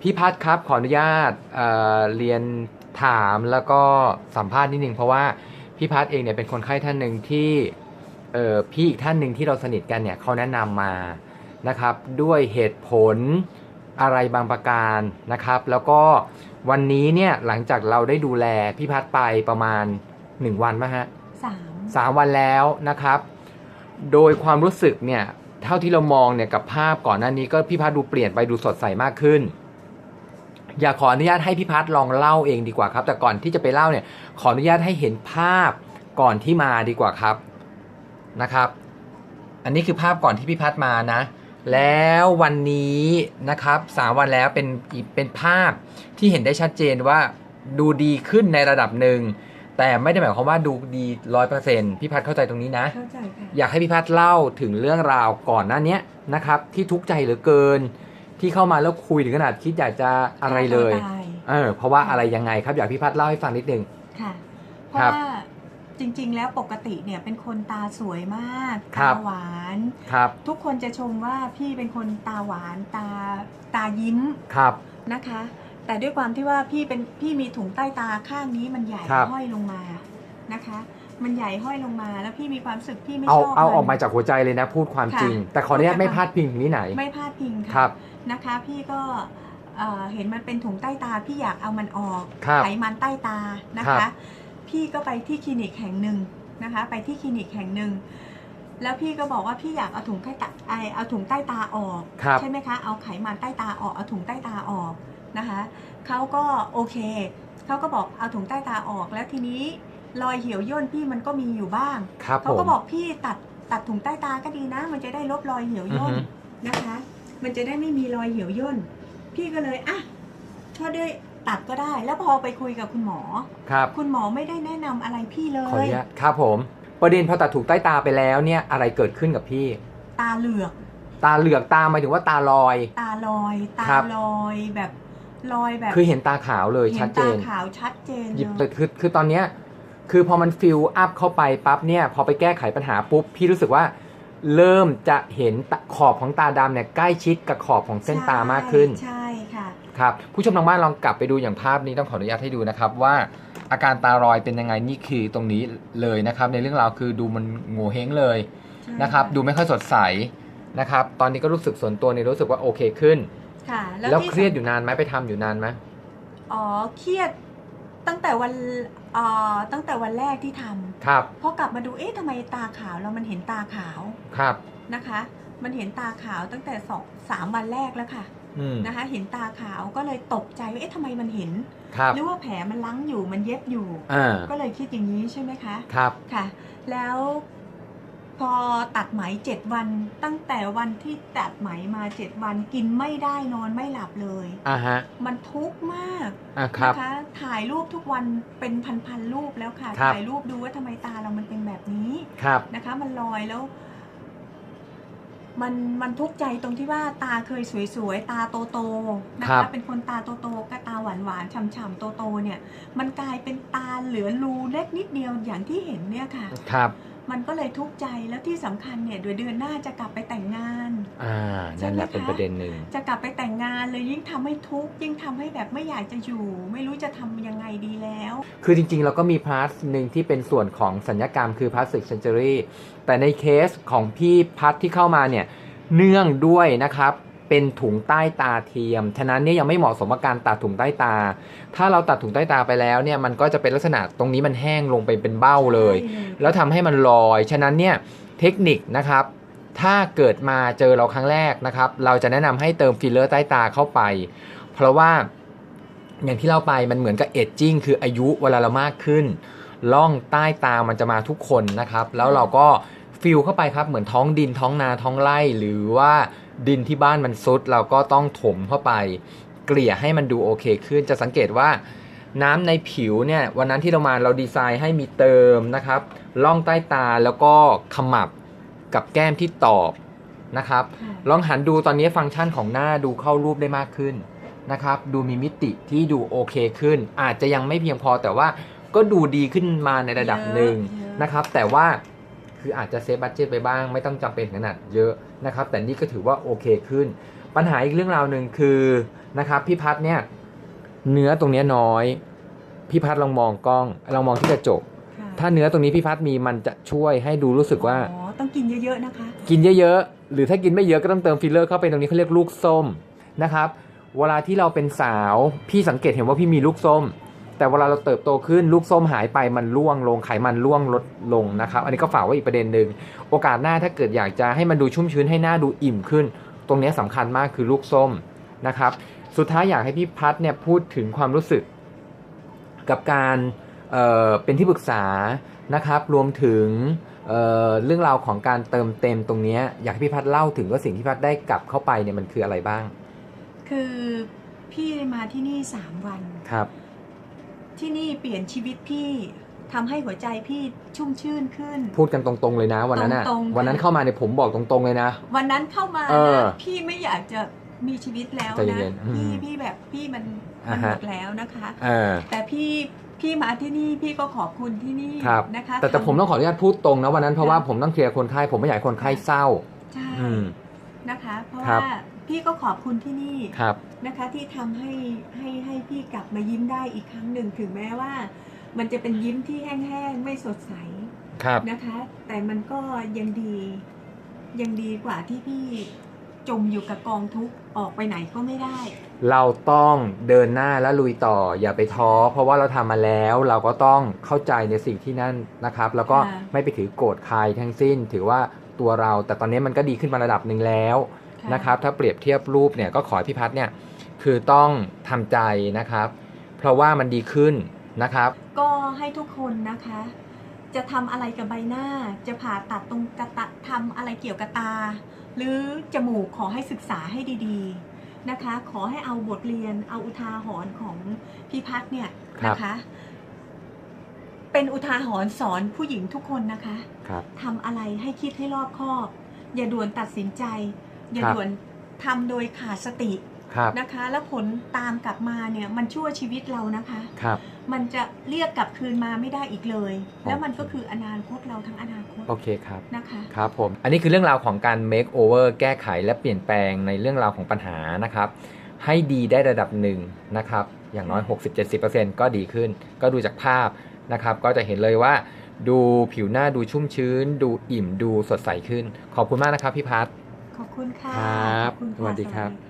พี่พัฒครับขออนุญาตเอ่อเรียนถามแล้วก็สัมภาษณ์นิดนึงเพราะว่าพี่พัฒเองเนี่ยเป็นคนไข้ท่านหนึ่งที่เอ่อพี่อีกท่านหนึ่งที่เราสนิทกันเนี่ยเขาแนะนำมานะครับ ด้วยเหตุผลอะไรบางประการนะครับ แล้วก็วันนี้เนี่ยหลังจากเราได้ดูแลพี่พัฒไปประมาณ 1 วันไหมฮะสามสามวันแล้วนะครับ โดยความรู้สึกเนี่ยเท่าที่เรามองเนี่ยกับภาพก่อนหน้านี้ก็พี่พัฒดูเปลี่ยนไปดูสดใสมากขึ้น อยากขออนุญาตให้พี่พัฒลองเล่าเองดีกว่าครับ แต่ก่อนที่จะไปเล่าเนี่ย ขออนุญาตให้เห็นภาพก่อนที่มาดีกว่าครับนะครับ อันนี้คือภาพก่อนที่พี่พัฒมานะ แล้ววันนี้นะครับสามวันแล้วเป็นอีกเป็นภาพที่เห็นได้ชัดเจนว่าดูดีขึ้นในระดับหนึ่งแต่ไม่ได้หมายความว่าดูดีร้อยเปอร์เซ็นต์พี่พัฒเข้าใจตรงนี้นะเข้าใจค่ะอยากให้พี่พัฒเล่าถึงเรื่องราวก่อนหน้าเนี้ยนะครับ ที่ทุกข์ใจเหลือเกิน ที่เข้ามาแล้วคุยถึงขนาดคิดอยากจะอะไรเลยตายเออเพราะว่าอะไรยังไงครับอยากพี่พัฒเล่าให้ฟังนิดนึงค่ะเพครัราะบว่าจริง ๆ แล้วปกติเนี่ยเป็นคนตาสวยมากครัตาบหวานครับ ทุกคนจะชมว่าพี่เป็นคนตาหวานตาตายิ้มครับนะคะ แต่ด้วยความที่ว่าพี่เป็นพี่มีถุงใต้ตาข้างนี้มันใหญ่ครับห้อยลงมานะคะ มันใหญ่ห้อยลงมา แล้วพี่มีความรู้สึกพี่ไม่เอาชอบเอานออกมาจากหัวใจเลยนะพูดความค่ะจริง แต่ขออนุญาตพูดจากไม่พลาดพิงถึงที่ไหน ไม่พลาดพิงครัค่ะบ นะคะ พี่ก็เอ่อเห็นมันเป็นถุงใต้ตา พี่อยากเอามันออกครับไขมันใต้ตานะครัคะ บ พี่ก็ไปที่คลินิกแห่งหนึ่งนะคะ ไปที่คลินิกแห่งหนึ่งแล้วพี่ก็บอกว่าพี่อยากเอาถุงใต้ตาไอเอาถุงใต้ตาออก ครับ ใช่ไหมคะ เอาไขมันใต้ตาออก เอาถุงใต้ตาออกนะคะ เขาก็โอเค เขาก็บอกเอาถุงใต้ตาออก แล้วทีนี้รอยเหี่ยวย่นพี่มันก็มีอยู่บ้าง ครับผเขาก็มบอกพี่ตัดตัดถุงใต้ตาก็ดีนะ มันจะได้ลบรอยเหี่ยวย่นอือฮึ นะคะ มันจะได้ไม่มีรอยเหี่ยวย่น พี่ก็เลยอะถ้าได้ตัดก็ได้ แล้วพอไปคุยกับคุณหมอ ครับ คุณหมอไม่ได้แนะนำอะไรพี่เลขออย นุญาตครับผม ประเด็นพอตัดถูกใต้ตาไปแล้วเนี่ยอะไรเกิดขึ้นกับพี่ ตาเหลือก ตาเหลือกตาหมายถึงว่าตาลอย ตาลอย ตาครับ ลอยแบบลอยแบบคือเห็นตาขาวเลยเห็ชัดนเจตานขาวชัดเจนหยิบเลยคือคือตอนเนี้ยคือพอมันฟิลอัพเข้าไปปั๊บเนี่ย พอไปแก้ไขปัญหาปุ๊บ พี่รู้สึกว่า เริ่มจะเห็นตะขอบของตาดำเนี่ยใกล้ชิดกับขอบของเส้นตามากขึ้นใช่ค่ะครับผู้ชมทางบ้านลองกลับไปดูอย่างภาพนี้ต้องขออนุญาตให้ดูนะครับว่าอาการตารอยเป็นยังไงนี่คือตรงนี้เลยนะครับ ในเรื่องราวคือดูมันโง่เฮงเลยใช่นะครับ ดูไม่ค่อยสดใสนะครับ ตอนนี้ก็รู้สึกส่วนตัวนี่รู้สึกว่าโอเคขึ้นค่ะแล้วที่เครียดอยู่นานไหมไปทำอยู่นานไหมอ๋อเครียดตั้งแต่วัน เอ่อตั้งแต่วันแรกที่ทำครับพอกลับมาดูเอ๊ะทำไมตาขาวแล้วมันเห็นตาขาวครับ นะคะ มันเห็นตาขาวตั้งแต่สองสามวันแรกแล้วค่ะอืมนะคะ เห็นตาขาวก็เลยตกใจว่าเอ๊ะทำไมมันเห็นครับหรือว่าแผลมันลั้งอยู่มันเย็บอยู่ อ่าก็เลยคิดอย่างนี้ใช่ไหมคะ ครับ ค่ะ แล้ว พอตัดไหมเจ็ดวัน ตั้งแต่วันที่ตัดไหมมาเจ็ดวันกินไม่ได้นอนไม่หลับเลยอ่าฮะมันทุกข์มากอ่าครับ นะคะ ถ่ายรูปทุกวันเป็นพันๆรูปแล้วค่ะ ครับ ถ่ายรูปดูว่าทำไมตาเรามันเป็นแบบนี้ครับ นะคะ มันลอยแล้ว มันมันทุกข์ใจตรงที่ว่าตาเคยสวยๆตาโตๆนะครัคะ บ เป็นคนตาโตๆก็ตาหวานๆฉ่ำๆโตๆเนี่ย มันกลายเป็นตาเหลือรูเล็กนิดเดียวอย่างที่เห็นเนี่ยค่ะ ครับ มันก็เลยทุกข์ใจแล้วที่สำคัญเนี่ยเดือนเดือนหน้าจะกลับไปแต่งงานอ่านั่นแหละเป็นประเด็นหนึ่งจะกลับไปแต่งงานเลยยิ่งทำให้ทุกข์ยิ่งทำให้แบบไม่อยากจะอยู่ ไม่รู้จะทำยังไงดีแล้ว คือจริงๆ เราก็มีพาร์ทหนึ่งที่เป็นส่วนของสัญญกรรมคือพลาสติกเซนเจอรี่แต่ในเคสของพี่พัทที่เข้ามาเนี่ยเนื่องด้วยนะครับ เป็นถุงใต้ตาเทียม ฉะนั้นเนี่ยยังไม่เหมาะสมกับการตัดถุงใต้ตา ถ้าเราตัดถุงใต้ตาไปแล้วเนี่ยมันก็จะเป็นลักษณะตรงนี้มันแห้งลงไปเป็นเบ้าเลยใช่เลยแล้วทำให้มันลอย ฉะนั้นเนี่ยเทคนิคนะครับ ถ้าเกิดมาเจอเราครั้งแรกนะครับ เราจะแนะนำให้เติมฟิลเลอร์ใต้ตาเข้าไป เพราะว่าอย่างที่เล่าไปมันเหมือนกับเอจจิ้งคืออายุเวลาเรามากขึ้นล่องใต้ตามันจะมาทุกคนนะครับ แล้วเราก็ฟิลเข้าไปครับเหมือนท้องดินท้องนาท้องไร่หรือว่า ดินที่บ้านมันซุดเราก็ต้องถมเข้าไป เกลี่ยให้มันดูโอเคขึ้นจะสังเกตว่าน้ำในผิวเนี่ยวันนั้นที่เรามาเราดีไซน์ให้มีเติมนะครับล่องใต้ตาแล้วก็ขมับกับแก้มที่ตอบนะครับค่ะลองหันดูตอนนี้ฟังก์ชันของหน้าดูเข้ารูปได้มากขึ้นนะครับ ดูมีมิติที่ดูโอเคขึ้น อาจจะยังไม่เพียงพอแต่ว่าก็ดูดีขึ้นมาในระดับหนึ่งเยอะนะครับ แต่ว่า คืออาจจะเซฟบัตเจ็ตไปบ้าง ไม่ต้องจำเป็นขนาดเยอะนะครับ แต่นี่ก็ถือว่าโอเคขึ้น ปัญหาอีกเรื่องราวหนึ่งคือนะครับพี่พัดเนี่ยเนื้อตรงเนี้ยน้อยพี่พัดลองมองกล้องลองมองที่กระจกค่ะถ้าเนื้อตรงนี้พี่พัดมีมันจะช่วยให้ดูรู้สึกว่าอ๋อต้องกินเยอะๆนะคะ กินเยอะๆ หรือถ้ากินไม่เยอะก็ต้องเติมฟิลเลอร์เข้าไปตรงนี้เขาเรียกลูกส้มนะครับ เวลาที่เราเป็นสาวพี่สังเกตเห็นว่าพี่มีลูกส้ม แต่เวลาเราเติบโตขึ้นลูกส้มหายไปมันร่วงลงไขมันร่วงลดลงนะครับ อันนี้ก็ฝากไว้อีกประเด็นหนึ่งโอกาสหน้าถ้าเกิดอยากจะให้มันดูชุ่มชื้นให้หน้าดูอิ่มขึ้น ตรงนี้สำคัญมากคือลูกส้มนะครับ สุดท้ายอยากให้พี่พัดเนี่ยพูดถึงความรู้สึก กับการเอ่อเป็นที่ปรึกษานะครับ รวมถึงเอ่อเรื่องราวของการเติมเต็มตรงเนี้ยอยากให้พี่พัดเล่าถึงว่าสิ่งที่พี่พัดได้กลับเข้าไปเนี่ยมันคืออะไรบ้าง คือพี่มาที่นี่สามวันครับ ที่นี่เปลี่ยนชีวิตพี่ทำให้หัวใจพี่ชุ่มชื่นขึ้น พูดกันตรงๆเลยนะ วันนั้นอะตรงๆค่ะวันนั้นเข้ามาเนี่ยผมบอกตรงๆเลยนะ วันนั้นเข้ามาเออนะพี่ไม่อยากจะมีชีวิตแล้วใจนะเย็นๆอืมพี่พี่แบบพี่มันมันอ่าหฮะมดแล้วนะคะ เออ แต่พี่พี่มาที่นี่พี่ก็ขอบคุณที่นี่ครับ นะคะแต่แต่ผมต้องขออนุญาตพูดตรงนะวันนั้นเพราะว่าค่ะผมต้องเคลียร์คนไข้ผมไม่อยากให้คนไข้เศร้า ใช่อืม นะคะ เพราะครับ ว่า พี่ก็ขอบคุณที่นี่ครับ นะคะที่ทำให้ให้ให้พี่กลับมายิ้มได้อีกครั้งหนึ่งถึงแม้ว่า มันจะเป็นยิ้มที่แห้งๆไม่สดใสครับ นะคะ แต่มันก็ยังดียังดีกว่าที่พี่จมอยู่กับกองทุกข์ออกไปไหนก็ไม่ได้ เราต้องเดินหน้าและลุยต่ออย่าไปท้อ เพราะว่าเราทำมาแล้วเราก็ต้องเข้าใจในสิ่งที่นั่นนะครับ แล้วก็ค่ะ ไม่ไปถือโกรธใครทั้งสิ้น ถือว่าตัวเรา แต่ตอนนี้มันก็ดีขึ้นมาระดับหนึ่งแล้วะ นะครับ ถ้าเปรียบเทียบรูปเนี่ยก็ขอให้พี่พัฒน์เนี่ยคือต้องทำใจนะครับ เพราะว่ามันดีขึ้นนะครับ ก็ให้ทุกคนนะคะ จะทำอะไรกับใบหน้า จะผ่าตัดตรงกระตะทำอะไรเกี่ยวกับตา หรือจมูกขอให้ศึกษาให้ดีๆนะคะ ขอให้เอาบทเรียนเอาอุทาหรณ์ของพี่พัฒน์เนี่ยครับนะคะเป็นอุทาหรณ์สอนผู้หญิงทุกคนนะคะครับทำอะไรให้คิดให้รอบคอบ อย่าด่วนตัดสินใจ อย่าครับด่วนทำโดยขาดสติครับนะคะ แล้วผลตามกลับมาเนี่ยมันชั่วชีวิตเรานะคะครับมันจะเรียกกลับคืนมาไม่ได้อีกเลย แล้วมันโอเคก็คืออนาคตเราทั้งอนาคตโอเคครับนะคะครับผมอันนี้คือเรื่องราวของการ make over แก้ไขและเปลี่ยนแปลงในเรื่องราวของปัญหานะครับ ให้ดีได้ระดับหนึ่งนะครับ อย่างน้อย 60-70%ก็ดีขึ้น ก็ดูจากภาพนะครับ ก็จะเห็นเลยว่า ดูผิวหน้าดูชุ่มชื้น ดูอิ่มดูสดใสขึ้น ขอบคุณมากนะครับพี่พัฒ ขอบคุณค่ะครับขอบคุณค่ะสวัสดีครับะ